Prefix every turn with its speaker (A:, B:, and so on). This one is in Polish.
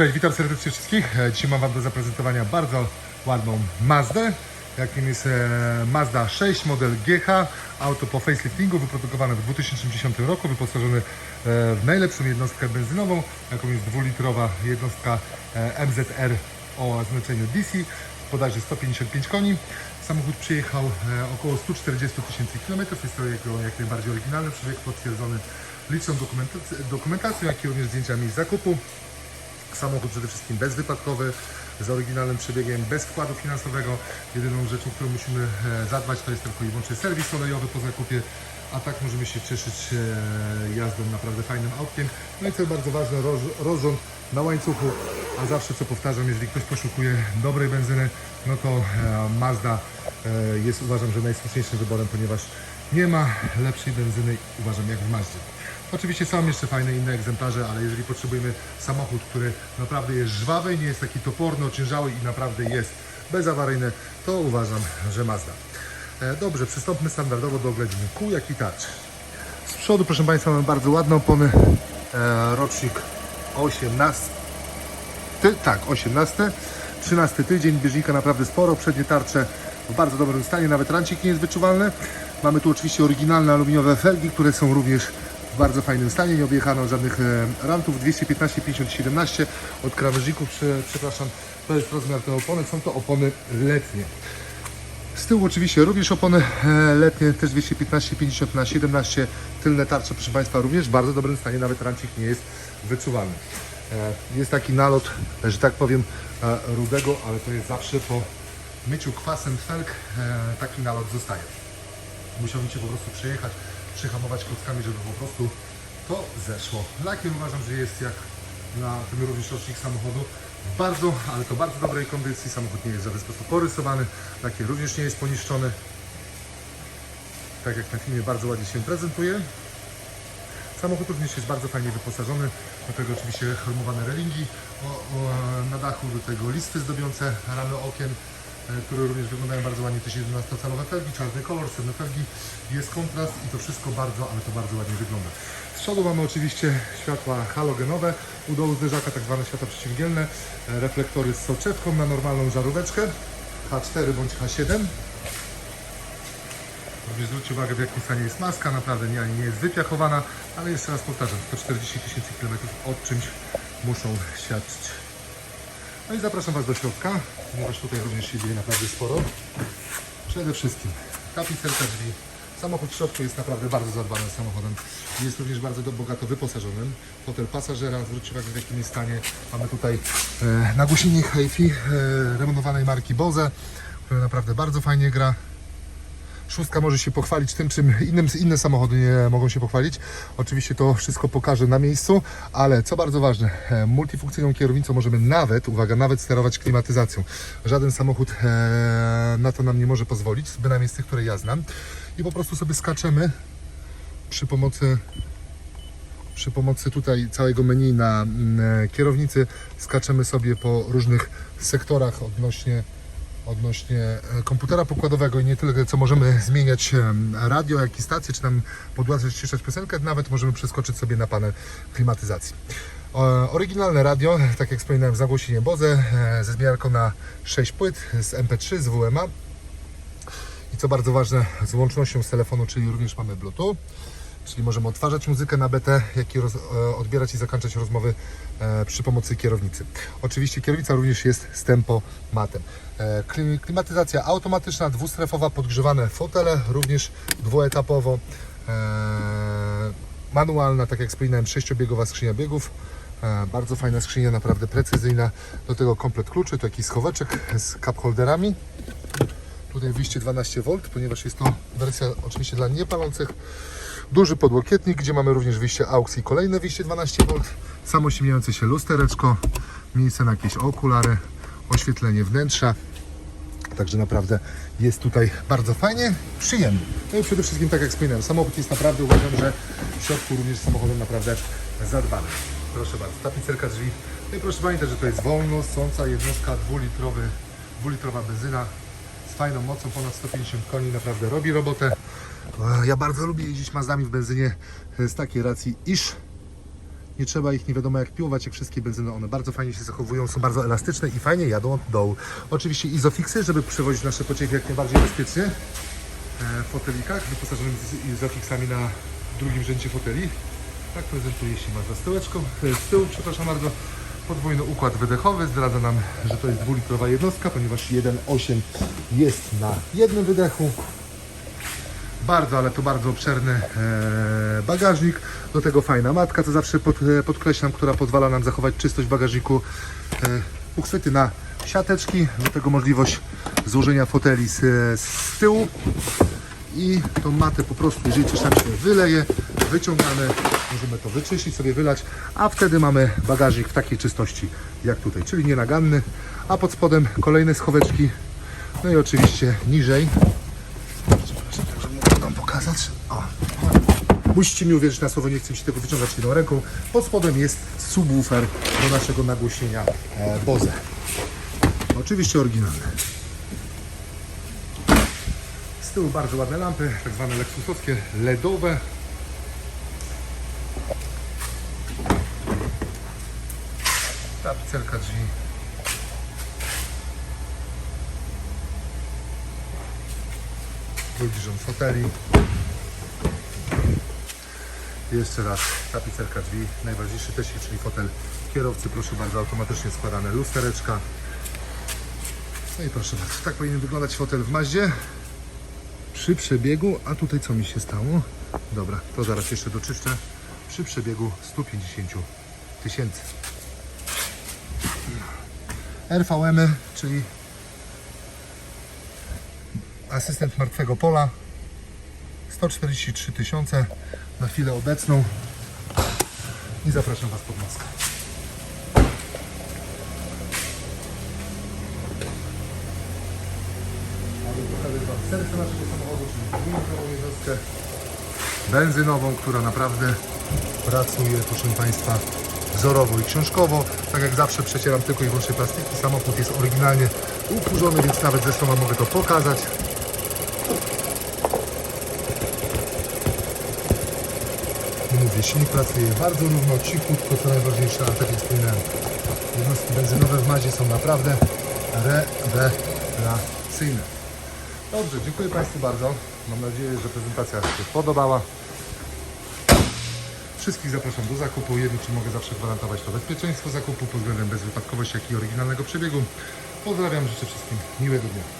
A: Cześć, witam serdecznie wszystkich. E, Dzisiaj mam Wam do zaprezentowania bardzo ładną Mazdę, jakim jest e, Mazda 6 model GH. Auto po faceliftingu, wyprodukowane w 2010 roku, wyposażone e, w najlepszą jednostkę benzynową, jaką jest dwulitrowa jednostka MZR o znaczeniu DC, podaży 155 koni. Samochód przyjechał około 140 tysięcy kilometrów. Jest to jego jak najbardziej oryginalny przebieg potwierdzony liczną dokumentacją jak i również zdjęciami z zakupu. Samochód przede wszystkim bezwypadkowy, z oryginalnym przebiegiem, bez wkładu finansowego. Jedyną rzeczą, którą musimy e, zadbać, to jest tylko i wyłącznie serwis olejowy po zakupie. A tak możemy się cieszyć e, jazdą naprawdę fajnym autkiem. No i co bardzo ważne, roz, rozrząd na łańcuchu. A zawsze, co powtarzam, jeżeli ktoś poszukuje dobrej benzyny, no to e, Mazda jest uważam, że najsłuszniejszym wyborem, ponieważ nie ma lepszej benzyny, uważam, jak w Mazdzie. Oczywiście są jeszcze fajne inne egzemplarze, ale jeżeli potrzebujemy samochód, który naprawdę jest żwawy, nie jest taki toporny, ociężały i naprawdę jest bezawaryjny, to uważam, że Mazda. E, Dobrze, przystąpmy standardowo do oględzin kół, jak i tarcz. Z przodu, proszę Państwa, mamy bardzo ładne opony. E, rocznik 18. Ty, tak, 18. 13 tydzień, bieżnika naprawdę sporo, przednie tarcze w bardzo dobrym stanie, nawet rancik nie jest wyczuwalny. Mamy tu oczywiście oryginalne aluminiowe felgi, które są również bardzo fajnym stanie, nie objechano żadnych e, rantów, 215, 50, 17 od krawężników, prze, przepraszam, to jest rozmiar tej opony, są to opony letnie. Z tyłu oczywiście również opony e, letnie, też 215, 50 na 17, tylne tarcze, proszę Państwa, również w bardzo dobrym stanie, nawet rancik nie jest wyczuwalny. E, Jest taki nalot, że tak powiem, rudego, ale to jest zawsze po myciu kwasem felg, e, taki nalot zostaje. Musiałbym się po prostu przejechać, przyhamować klockami, żeby po prostu to zeszło. Lakier uważam, że jest jak na ten również rocznik samochodu bardzo, ale to bardzo dobrej kondycji. Samochód nie jest w żaden sposób porysowany, lakier również nie jest poniszczony. Tak jak na filmie bardzo ładnie się prezentuje. Samochód również jest bardzo fajnie wyposażony, do tego oczywiście chromowane relingi o, o, na dachu, do tego listy zdobiące ramy okien, które również wyglądają bardzo ładnie, też 11-calowe felgi, czarny kolor, srebrne felgi, jest kontrast i to wszystko bardzo, ale to bardzo ładnie wygląda. Z przodu mamy oczywiście światła halogenowe, u dołu zderzaka tak zwane światła przeciwdzielne, e, reflektory z soczewką na normalną żaróweczkę, H4 bądź H7, Również zwróćcie uwagę, w jakim stanie jest maska, naprawdę nie, nie jest wypiachowana, ale jeszcze raz powtarzam, 140 tysięcy kilometrów od czymś muszą świadczyć. No i zapraszam Was do środka, ponieważ tutaj również się dzieje naprawdę sporo. Przede wszystkim tapicerka drzwi. Samochód w środku jest naprawdę bardzo zadbanym samochodem. Jest również bardzo bogato wyposażonym. Fotel pasażera, zwróćcie uwagę w jakim jest stanie. Mamy tutaj e, nagłośnienie HiFi e, remontowanej marki Bose, które naprawdę bardzo fajnie gra. Szóstka może się pochwalić tym, czym innym, inne samochody nie mogą się pochwalić. Oczywiście to wszystko pokażę na miejscu, ale co bardzo ważne, e, multifunkcyjną kierownicą możemy nawet, uwaga, nawet sterować klimatyzacją. Żaden samochód e, na to nam nie może pozwolić, bynajmniej z tych, które ja znam. I po prostu sobie skaczemy przy pomocy przy pomocy tutaj całego menu na mm, kierownicy skaczemy sobie po różnych sektorach odnośnie odnośnie e, komputera pokładowego i nie tyle, co możemy zmieniać em, radio, jak i stację, czy tam podłączać, ściszać piosenkę, nawet możemy przeskoczyć sobie na panel klimatyzacji. E, Oryginalne radio, tak jak wspominałem, zagłosienie Bose, e, ze zmieniarką na 6 płyt, z MP3, z WMA i co bardzo ważne, z łącznością z telefonu, czyli również mamy Bluetooth. Czyli możemy odtwarzać muzykę na BT, jak i roz, e, odbierać i zakończać rozmowy e, przy pomocy kierownicy. Oczywiście kierownica również jest z tempomatem. E, klim- klimatyzacja automatyczna, dwustrefowa, podgrzewane fotele, również dwuetapowo. E, manualna, tak jak wspominałem, sześciobiegowa skrzynia biegów. E, bardzo fajna skrzynia, naprawdę precyzyjna. Do tego komplet kluczy, to jakiś schoweczek z cup holderami. Tutaj wyjście 12V, ponieważ jest to wersja oczywiście dla niepalących. Duży podłokietnik, gdzie mamy również wyjście AUX i kolejne wyjście 12V. Samo się lustereczko, miejsce na jakieś okulary, oświetlenie wnętrza. Także naprawdę jest tutaj bardzo fajnie, przyjemnie. No i przede wszystkim, tak jak wspominałem, samochód jest naprawdę, uważam, że w środku również samochodem naprawdę zadbany. Proszę bardzo, tapicerka drzwi. No i proszę pamiętać, że to jest wolno sąca jednostka dwulitrowy, dwulitrowa benzyna z fajną mocą, ponad 150 koni, naprawdę robi robotę. E, Ja bardzo lubię jeździć Mazdami w benzynie z takiej racji, iż nie trzeba ich nie wiadomo jak piłować, jak wszystkie benzyny, one bardzo fajnie się zachowują, są bardzo elastyczne i fajnie jadą od dołu. Oczywiście izofixy, żeby przewozić nasze pociechy jak najbardziej bezpiecznie e, w fotelikach, wyposażonych z izofixami na drugim rzędzie foteli. Tak prezentuje się Mazda z tyłeczką, e, z tyłu, przepraszam bardzo. Podwójny układ wydechowy zdradza nam, że to jest dwulitrowa jednostka, ponieważ 1.8 jest na jednym wydechu. Bardzo, ale to bardzo obszerny e, bagażnik. Do tego fajna matka, co zawsze e, podkreślam, która pozwala nam zachować czystość bagażniku. E, uchwyty na siateczki, do tego możliwość złożenia foteli z, z tyłu. I tą matę po prostu, jeżeli coś nam się wyleje, wyciągamy, możemy to wyczyścić, sobie wylać, a wtedy mamy bagażnik w takiej czystości jak tutaj, czyli nienaganny, a pod spodem kolejne schoweczki, no i oczywiście niżej Przepraszam, tak, żeby mógł Wam pokazać. O. Musicie mi uwierzyć na słowo, nie chcę się tego wyciągać jedną ręką. Pod spodem jest subwoofer do naszego nagłośnienia e, Bose. Oczywiście oryginalny. Z tyłu bardzo ładne lampy, tak zwane leksusowskie, LEDowe. Tapicerka drzwi. Drugi rząd foteli. Jeszcze raz tapicerka drzwi, najważniejszy też czyli fotel kierowcy, proszę bardzo, automatycznie składane lustereczka. No i proszę bardzo, tak powinien wyglądać fotel w Maździe przy przebiegu, a tutaj co mi się stało? Dobra, to zaraz jeszcze doczyszczę. Przy przebiegu 150 tysięcy. RVM, -y, czyli asystent martwego pola 143 tysiące na chwilę obecną i zapraszam Was pod maskę. Pokazać Wam serce samochodu, czyli benzynową, która naprawdę pracuje, proszę Państwa, wzorowo i książkowo. Tak jak zawsze przecieram tylko i wyłącznie plastiki. Samochód jest oryginalnie ukurzony, więc nawet zresztą Wam mogę to pokazać. Mówię, silnik pracuje bardzo równo, cichutko, co najważniejsze, a tak jak wspominałem, jednostki benzynowe w Mazie są naprawdę rewelacyjne. Dobrze, dziękuję Państwu bardzo. Mam nadzieję, że prezentacja się podobała. Wszystkich zapraszam do zakupu. Jedno, czy mogę zawsze gwarantować to bezpieczeństwo zakupu pod względem bezwypadkowości, jak i oryginalnego przebiegu. Pozdrawiam, życzę wszystkim miłego dnia.